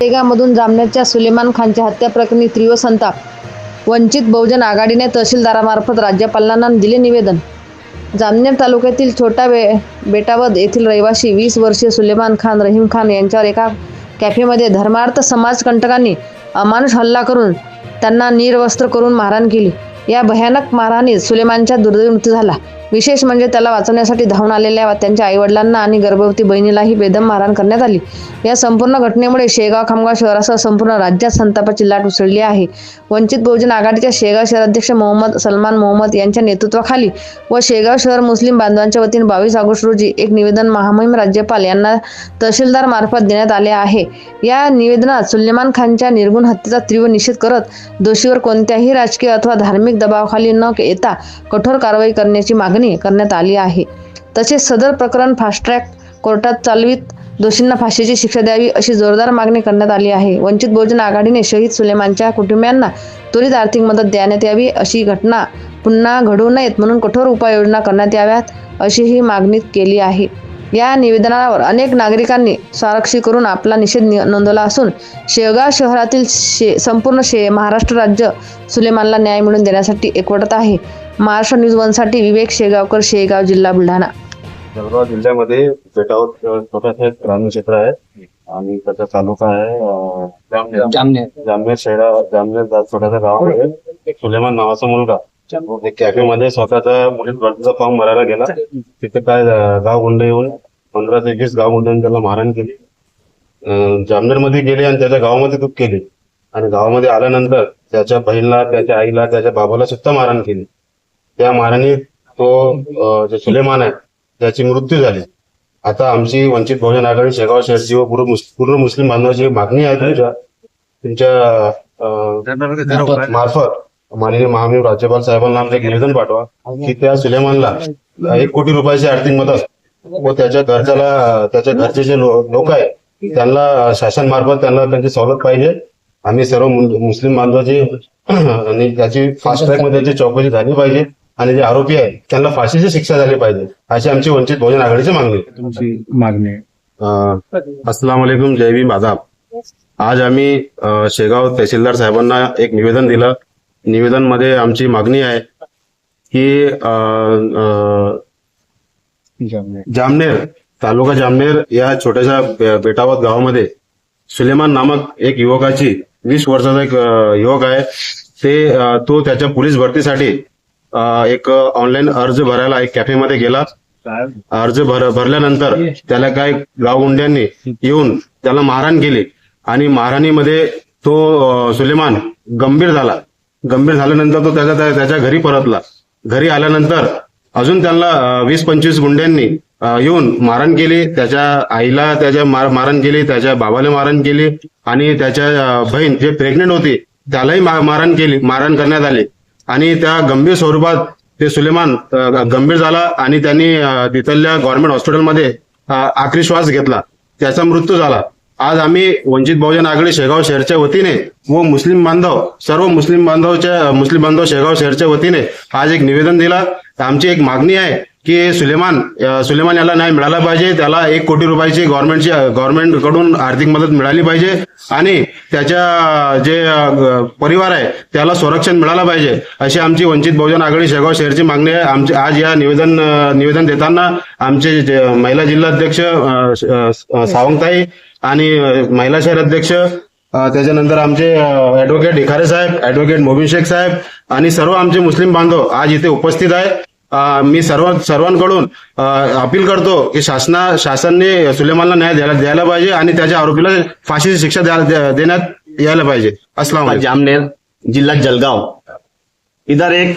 शेगामधून जामनेरच्या सुलेमान खानच्या हत्याप्रकरणी तीव्र संताप. वंचित बहुजन आघाडीने तहसीलदारामार्फत राज्यपालांना दिले निवेदन. जामनेर तालुक्यातील छोटा बे बेटावद येथील रहिवासी वीस वर्षीय सुलेमान खान रहीम खान यांच्यावर एका कॅफेमध्ये धर्मार्थ समाजकंटकांनी अमानुष हल्ला करून त्यांना निर्वस्त्र करून मारहाण केली. या भयानक मारहाणीत सुलेमानचा दुर्दैव मृत्यू झाला. विशेष म्हणजे त्याला वाचवण्यासाठी धावून आलेल्या त्यांच्या आईवडिलांना आणि गर्भवती बहिणीलाही बेदम मारहाण करण्यात आली. या संपूर्ण घटनेमुळे शेगाव खामगाव शहरासह संपूर्ण राज्यात संतापाची लाट उसळली आहे. वंचित बहुजन आघाडीच्या शेगाव शहराध्यक्ष मोहम्मद सलमान मोहम्मद यांच्या नेतृत्वाखाली व शेगाव शहर मुस्लिम बांधवांच्या वतीने बावीस ऑगस्ट रोजी एक निवेदन महामहिम राज्यपाल यांना तहसीलदार मार्फत देण्यात आले आहे. या निवेदनात सुलेमान खानच्या निर्गुण हत्येचा तीव्र निषेध करत दोषीवर कोणत्याही राजकीय अथवा धार्मिक दबावाखाली न येता कठोर कारवाई करण्याची मागणी करण्यात आली आहे. तसेच सदर प्रकरण फास्ट ट्रॅक कोर्टात चालवीत दोषींना फाशीची शिक्षा द्यावी अशी जोरदार मागणी करण्यात आली आहे. वंचित बहुजन आघाडीने शहीद सुलेमानच्या कुटुंबियांना त्वरित आर्थिक मदत देण्यात यावी अशी घटना पुन्हा घडू नयेत म्हणून कठोर उपाययोजना करण्यात याव्यात अशीही मागणी केली आहे. या निवेदनावर अनेक नागरिकांनी स्वारक्षी करून आपला निषेध नोंदवला असून शेगाव शहरातील शे संपूर्ण शे महाराष्ट्र राज्य सुलेमानला न्याय मिळवून देण्यासाठी एकवटत आहे. महाराष्ट्र न्यूज वनसाठी विवेक शेगावकर शेगाव जिल्हा बुलढाणा. जळगाव जिल्ह्यामध्ये बेटावर छोटासा ग्रामीण क्षेत्र आहे आणि त्याचा तालुका आहे जामनेर. जामनेर. शहरा जामनेर छोटासा गाव आहे. सुलेमान नावाचा मुलगा. एक कॅफे मध्ये स्वतःचा मुलीत बर्थचा फॉर्म भरायला गेला. तिथे काय गाव गुंड येऊन पंधरा ते वीस गाव गुंडांनी त्याला मारहाण केली. जामनेरमध्ये गेले आणि त्याच्या गावामध्ये दूध केली. आणि गावामध्ये आल्यानंतर त्याच्या बहिणीला त्याच्या आईला त्याच्या बाबाला सुद्धा मारहाण केली. त्या मारहाणीत तो जे सुलेमान आहे त्याची मृत्यू झाली. आता आमची वंचित बहुजन आघाडी शेगाव शहरची व पूर्ण पूर्ण मुस्लिम बांधवाची मागणी आहे तुमच्या तुमच्या मार्फत माननीय महामेव राज्यपाल साहेबांना आमचं एक निवेदन पाठवा की त्या सुलेमानला एक कोटी रुपयाची आर्थिक मदत व त्याच्या घरच्याला त्याच्या घरचे जे लोक आहे त्यांना शासन मार्फत त्यांना त्यांची सवलत पाहिजे. आम्ही सर्व मुस्लिम बांधवाची आणि त्याची फास्ट ट्रॅकमध्ये त्याची चौकशी झाली पाहिजे. आणि जे आरोपी आहे त्यांना फाशीची शिक्षा झाली पाहिजे अशी आमची वंचित बहुजन आघाडीची मागणी आहे. तुमची मागणी आहे. अस्सलाम वालेकुम जय भीम आदाब आज आम्ही अ, शेगाव तहसीलदार साहेबांना एक निवेदन दिलं निवेदनमध्ये आमची मागणी आहे की अ, अ, जामनेर जामनेर तालुका जामनेर या छोट्याशा बे- बेटावत गावामध्ये सुलेमान नामक एक युवकाची वीस वर्षाचा एक अ, युवक आहे ते अ, तो त्याच्या पोलीस भरतीसाठी एक ऑनलाईन अर्ज भरायला एक कॅफेमध्ये गेला. अर्ज भर भरल्यानंतर त्याला काय गावगुंड्यांनी येऊन त्याला मारहाण केली. आणि मारहाणीमध्ये तो सुलेमान गंभीर झाला. गंभीर झाल्यानंतर तो त्याच्या त्या- त्याच्या घरी परतला. घरी आल्यानंतर अजून त्यांना वीस पंचवीस गुंड्यांनी येऊन मारहाण केली. त्याच्या आईला त्याच्या मार- मारहाण केली त्याच्या बाबाला मारहाण केली. आणि त्याच्या बहीण जे प्रेग्नेंट होती त्यालाही मा- मारहाण केली मारहाण करण्यात आली. आणि त्या गंभीर स्वरूपात ते सुलेमान गंभीर झाला आणि त्यांनी तिथल्या गव्हर्नमेंट हॉस्पिटलमध्ये आखरी श्वास घेतला. त्याचा मृत्यू झाला. आज आम्ही वंचित बहुजन आघाडी शेगाव शहरच्या वतीने व मुस्लिम बांधव सर्व मुस्लिम बांधवच्या मुस्लिम बांधव शेगाव शहरच्या वतीने आज एक निवेदन दिला. आमची एक मागणी आहे की सुलेमान सुलेमान याला न्याय मिळाला पाहिजे त्याला एक कोटी रुपयाची गव्हर्नमेंटची गव्हर्नमेंटकडून आर्थिक मदत मिळाली पाहिजे आणि त्याच्या जे परिवार आहे त्याला संरक्षण मिळालं पाहिजे अशी आमची वंचित बहुजन आघाडी शेगाव शहरची मागणी आहे. आमची आज या निवेदन निवेदन देताना आमचे महिला जिल्हाध्यक्ष सावंगताई आणि महिला शहर अध्यक्ष त्याच्यानंतर आमचे ऍडव्होकेट इखारे साहेब ऍडव्होकेट मोबिन शेख साहेब आणि सर्व आमचे मुस्लिम बांधव आज इथे उपस्थित आहे मी सर्व, सर्वांकडून अपील करतो की शासना, शासनाने सुलेमानला न्याय द्यायला द्यायला पाहिजे आणि त्याच्या आरोपीला फाशीची शिक्षा द्यायला- द्या- देण्यात यायला पाहिजे. वालेकुम. जामनेर जिला जलगांव. इधर एक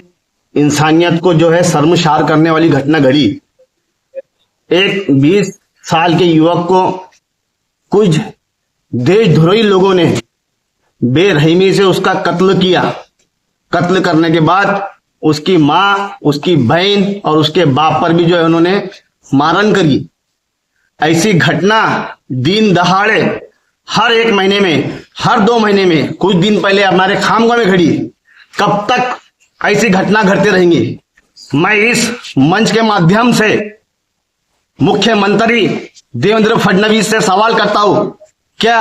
इंसानियत को जो है शर्मशार करने वाली घटना घड़ी। एक 20 साल के युवक को कुछ देशद्रोही लोगों ने बेरहमी से उसका कत्ल किया। कत्ल करने के बाद उसकी माँ, उसकी बहन और उसके बाप पर भी जो है उन्होंने मारन करी। ऐसी घटना दिन दहाड़े, हर एक महीने में, हर दो महीने में, कुछ दिन पहले हमारे खामगांव में घड़ी कब तक ऐसी घटना घटते रहेंगी? मैं इस मंच के माध्यम से मुख्यमंत्री देवेंद्र फडणवीस से सवाल करता हूँ, क्या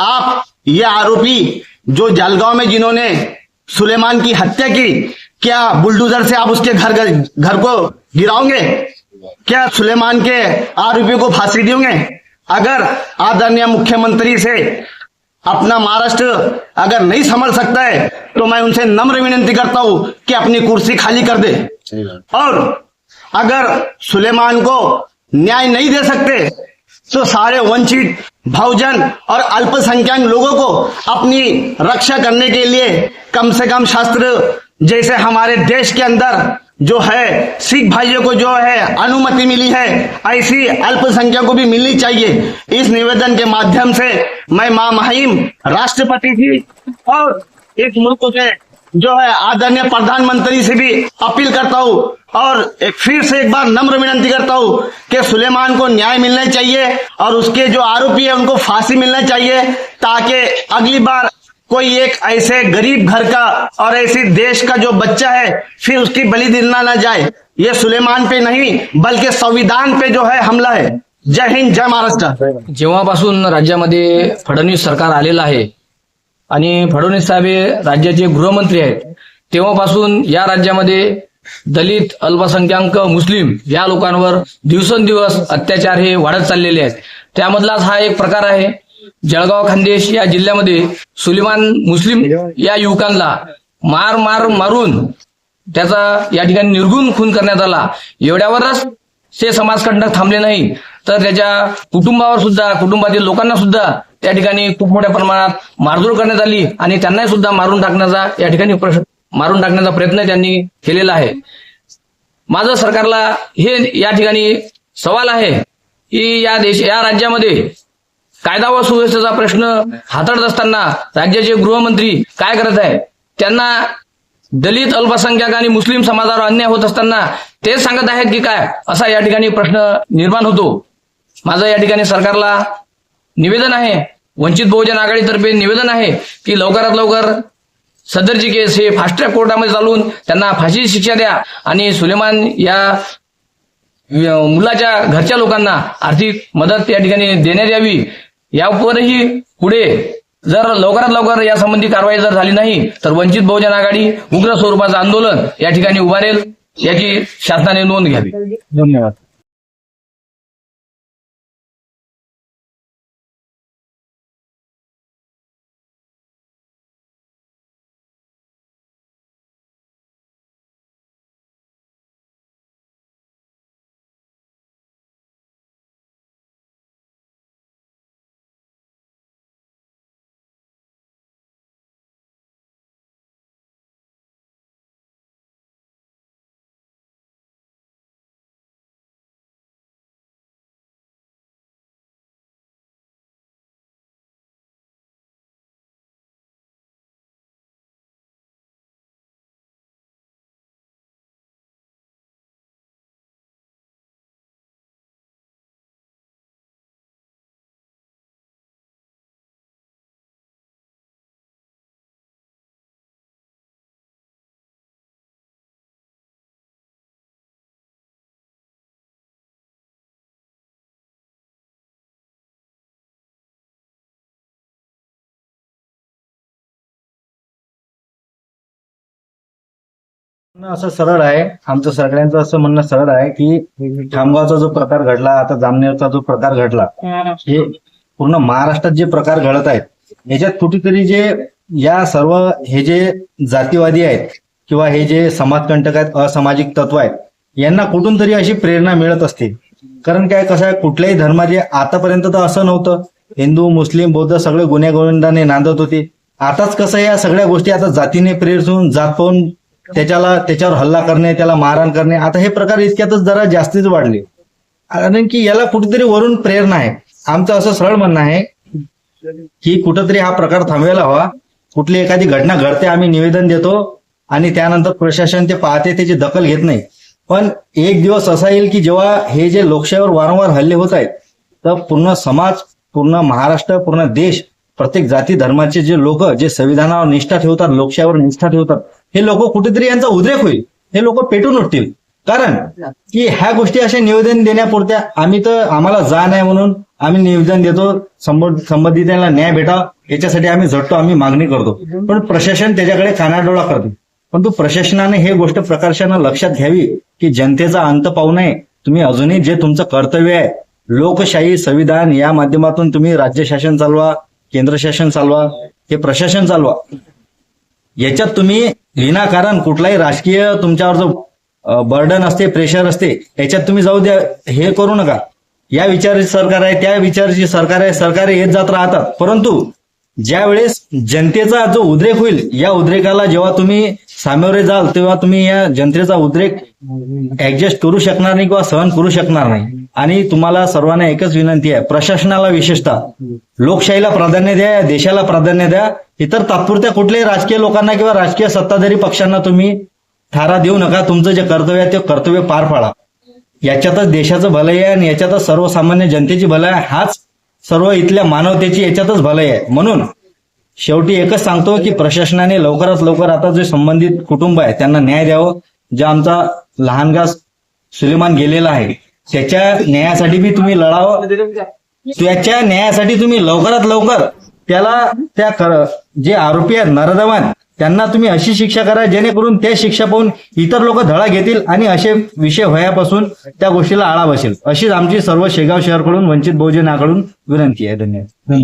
आप ये आरोपी जो जलगांव में जिन्होंने सुलेमान की हत्या की क्या बुलडोजर से आप उसके घर घर को गिराओगे? क्या सुलेमान के आरोपियों को फांसी देंगे? अगर आदरणीय मुख्यमंत्री से अपना महाराष्ट्र अगर नहीं संभल सकता है तो मैं उनसे नम्र विनती करता हूँ कि अपनी कुर्सी खाली कर दे। और अगर सुलेमान को न्याय नहीं दे सकते तो सारे वंचित बहुजन और अल्पसंख्यक लोगों को अपनी रक्षा करने के लिए कम से कम शास्त्र जैसे हमारे देश के अंदर जो है, सिख भाइयों को जो है, अनुमति मिली है, ऐसी अल्पसंख्यक को भी मिलनी चाहिए। इस निवेदन के माध्यम से मैं माँ महिम राष्ट्रपति जी और इस मुल्क के जो है, आदरणीय प्रधानमंत्री से भी अपील करता हूँ और एक फिर से एक बार नम्र विनती करता हूँ कि सुलेमान को न्याय मिलना चाहिए और उसके जो आरोपी है, उनको फांसी मिलना चाहिए ताकि अगली बार कोई एक ऐसे गरीब घर का और ऐसे देश का जो बच्चा है फिर उसकी बलि दिलना ना जाए। ये सुलेमान पे नहीं बल्कि संविधान पे जो है हमला है। जय हिंद जय महाराष्ट्र। जेव्हापासून राज्यामध्ये फडणवीस सरकार आलेलं आहे आणि फडणवीस साहेब हे राज्याचे गृहमंत्री आहेत तेव्हापासून या राज्यामध्ये दलित अल्पसंख्याक मुस्लिम या लोकांवर दिवसेंदिवस अत्याचार हे वाढत चाललेले आहेत. त्यामधलाच हा एक प्रकार आहे. जळगाव खानदेश या जिल्ह्यामध्ये सुलिमान मुस्लिम या युवकांना मार मार मारून त्याचा या ठिकाणी निर्गुण खून करण्यात आला. एवढ्यावरच ते समाजकंटक थांबले नाही. तर त्याच्या कुटुंबावर सुद्धा कुटुंबातील लोकांना सुद्धा त्या ठिकाणी खूप मोठ्या प्रमाणात मारझोड करण्यात आली आणि त्यांनाही सुद्धा मारून टाकण्याचा या ठिकाणी प्रश्न मारून टाकण्याचा प्रयत्न त्यांनी केलेला आहे. माझं सरकारला हे या ठिकाणी सवाल आहे की या देश या राज्यामध्ये कायदा व सुव्यवस्थेचा प्रश्न हाताळत असताना राज्याचे गृहमंत्री काय करत आहे? त्यांना दलित अल्पसंख्याक आणि मुस्लिम समाजावर अन्याय होत असताना तेच सांगत आहेत की काय? असा या ठिकाणी प्रश्न निर्माण होतो. माझं या ठिकाणी सरकारला निवेदन आहे. वंचित बहुजन आघाडीतर्फे निवेदन आहे की लवकरात लवकर सदरची केस हे फास्ट ट्रॅक कोर्टामध्ये चालून त्यांना फाशीची शिक्षा द्या आणि सुलेमान या मुलाच्या घरच्या लोकांना आर्थिक मदत या ठिकाणी देण्यात यावी. यावरही पुढे जर लवकरात लवकर यासंबंधी कारवाई जर झाली नाही तर वंचित बहुजन आघाडी उग्र स्वरूपाचं आंदोलन या ठिकाणी उभारेल याची शासनाने नोंद घ्यावी. धन्यवाद. असं सरळ आहे. आमचं सगळ्यांचं असं म्हणणं सरळ आहे की खामगावचा जो प्रकार घडला आता जामनेरचा जो प्रकार घडला हे पूर्ण महाराष्ट्रात जे प्रकार घडत आहेत याच्यात कुठेतरी जे या सर्व हे जे जातीवादी आहेत किंवा हे जे समाजकंटक आहेत असामाजिक तत्व आहेत यांना कुठून तरी अशी प्रेरणा मिळत असते. कारण काय कसं आहे कुठल्याही धर्माचे आतापर्यंत तर असं नव्हतं. हिंदू मुस्लिम बौद्ध सगळे गुन्हे गोविंदाने नांदत होते. आताच कसं या सगळ्या गोष्टी आता जातीने प्रेरित होऊन जात पाहून त्याच्याला त्याच्यावर हल्ला करणे त्याला मारहाण करणे आता हे प्रकार इतक्यातच जरा जास्तीच वाढले. कारण की याला कुठेतरी वरून प्रेरणा आहे. आमचं असं सरळ म्हणणं आहे की कुठंतरी हा प्रकार थांबवायला हवा. कुठली एखादी घटना घडते आम्ही निवेदन देतो आणि त्यानंतर प्रशासन ते पाहते त्याची दखल घेत नाही. पण एक दिवस असा येईल की जेव्हा हे जे लोकशाहीवर वारंवार हल्ले होत आहेत तर पूर्ण समाज पूर्ण महाराष्ट्र पूर्ण देश प्रत्येक जाती धर्माचे जे लोक जे संविधानावर निष्ठा ठेवतात लोकशाहीवर निष्ठा ठेवतात हे लोक कुठेतरी यांचा उद्रेक होईल. हे लोक पेटून उठतील. कारण की ह्या गोष्टी अशा निवेदन देण्यापुरत्या आम्ही तर आम्हाला जाण आहे म्हणून आम्ही निवेदन देतो. संबंधितांना न्याय भेटा. याच्यासाठी आम्ही झटतो आम्ही मागणी करतो. पण प्रशासन त्याच्याकडे कानाडोळा करते. परंतु प्रशासनाने हे गोष्ट प्रकर्षानं लक्षात घ्यावी की जनतेचा अंत पाहू नये. तुम्ही अजूनही जे तुमचं कर्तव्य आहे लोकशाही संविधान या माध्यमातून तुम्ही राज्य शासन चालवा केंद्र शासन चालवा हे प्रशासन चालवा. याच्यात तुम्ही विनाकारण कुठलाही राजकीय तुमच्यावर जो बर्डन असते प्रेशर असते याच्यात तुम्ही जाऊ द्या हे करू नका. या विचाराची सरकार आहे त्या विचाराची सरकार आहे सरकार येत जात राहतात. परंतु ज्या वेळेस जनतेचा जो उद्रेक होईल या उद्रेकाला जेव्हा तुम्ही सामोरे जाल तेव्हा तुम्ही या जनतेचा उद्रेक ऍडजस्ट करू शकणार नाही किंवा सहन करू शकणार नाही. आणि तुम्हाला सर्वांना एकच विनंती आहे प्रशासनाला विशेषतः लोकशाहीला प्राधान्य द्या देशाला प्राधान्य द्या इतर तात्पुरत्या कुठल्याही राजकीय लोकांना किंवा राजकीय सत्ताधारी पक्षांना तुम्ही थारा देऊ नका तुमचं जे कर्तव्य आहे ते कर्तव्य पार पाडा. याच्यातच देशाचं भलंय आहे आणि याच्यातच सर्वसामान्य जनतेची भलाई आहे हाच सर्व इथल्या मानवतेची याच्यातच भलाई आहे. म्हणून शेवटी एकच सांगतो की प्रशासनाने लवकरात लवकर आता जे संबंधित कुटुंब आहे त्यांना न्याय द्यावं. जे आमचा लहानगा सुलेमान गेलेला आहे त्याच्या न्यायासाठी बी तुम्ही लढावं. त्याच्या न्यायासाठी तुम्ही लवकरात लवकर त्याला त्या कर- जे आरोपी आहेत नरदवान त्यांना तुम्ही अशी शिक्षा करा जेणेकरून त्या शिक्षा पाहून इतर लोक धडा घेतील आणि असे विषय व्हायापासून त्या गोष्टीला आळा बसेल. अशीच आमची सर्व शेगाव शहरकडून वंचित बहुजनाकडून विनंती आहे. धन्यवाद.